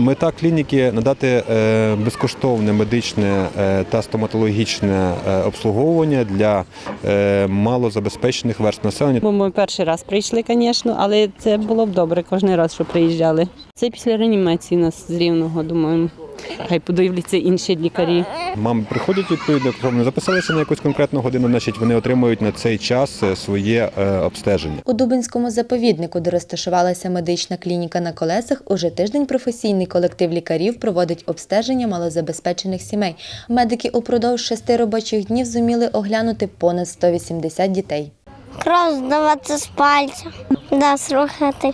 Мета клініки надати е, безкоштовне медичне е, та стоматологічне е, обслуговування для малозабезпечених верств населення. Ми перший раз прийшли, звісно, але це було б добре кожен раз, що приїжджали. Це після реанімації нас з рівного, думаю. Хай подивляться інші лікарі. Мами приходять відповідно, якщо вони записалися на якусь конкретну годину, значить вони отримують на цей час е, своє е, обстеження. У Дубинському заповіднику, де розташувалася медична клініка на колесах, уже тиждень професійний колектив лікарів проводить обстеження малозабезпечених сімей. Медики упродовж шести робочих днів зуміли оглянути понад 180 дітей. Кров здавати з пальця, да, слухати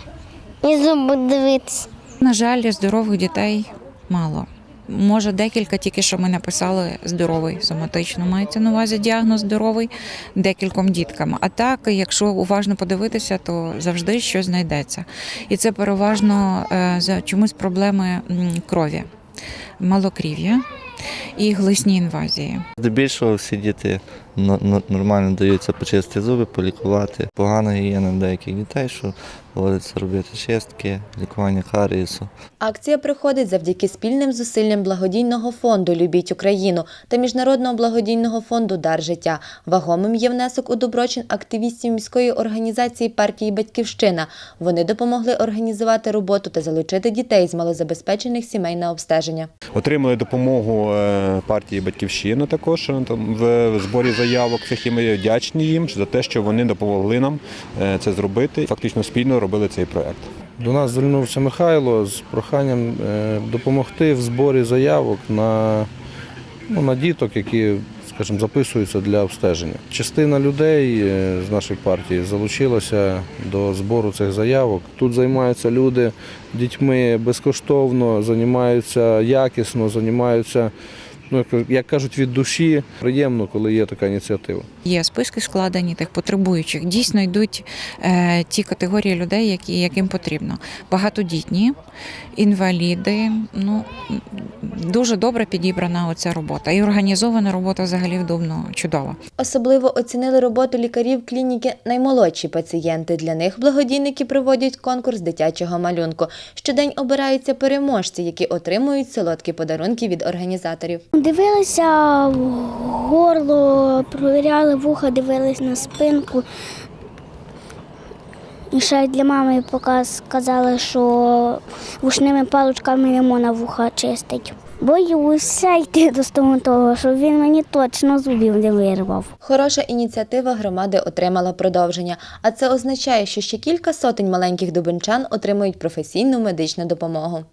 і зуби дивитися. На жаль, здорових дітей мало. Може, декілька тільки що ми написали здоровий соматично. Мається на увазі діагноз здоровий декільком діткам. А так, якщо уважно подивитися, то завжди щось знайдеться. І це переважно е, за чомусь проблеми крові, малокрів'я і глисні інвазії. Здебільшого всі діти нормально даються почистити зуби, полікувати. Погана гігієна в деяких дітей, що доводиться робити чистки, лікування карієсу. Акція проходить завдяки спільним зусиллям благодійного фонду Любіть Україну та міжнародного благодійного фонду Дар життя. Вагомим є внесок у доброчин активістів міської організації партії Батьківщина. Вони допомогли організувати роботу та залучити дітей з малозабезпечених сімей на обстеження. Отримали допомогу е, партії Батьківщина також е, в зборі заявок. Всіх і ми вдячні їм за те, що вони допомогли нам е, це зробити. Фактично спільно робили цей проект. До нас звернувся Михайло з проханням е, допомогти в зборі заявок на, ну, на діток, які, скажімо, записуються для обстеження. Частина людей е, з нашої партії залучилася до збору цих заявок. Тут займаються люди дітьми безкоштовно, займаються якісно, займаються, ну, як- кажуть, від душі. Приємно, коли є така ініціатива. Є списки складені тих потребуючих. Дійсно йдуть е, ті категорії людей, які, яким потрібно. Багатодітні, інваліди. Ну дуже добре підібрана оця робота. І організована робота взагалі в Дубно чудова. Особливо оцінили роботу лікарів клініки наймолодші пацієнти. Для них благодійники проводять конкурс дитячого малюнку. Щодень обираються переможці, які отримують солодкі подарунки від організаторів. Дивилися в горло, провіряли вуха, дивились на спинку. І ще для мами поки сказали, що вушними паличками не вуха чистить. Боюся йти до стоматолога, щоб він мені точно зубів не вирвав. Хороша ініціатива громади отримала продовження, а це означає, що ще кілька сотень маленьких дубинчан отримують професійну медичну допомогу.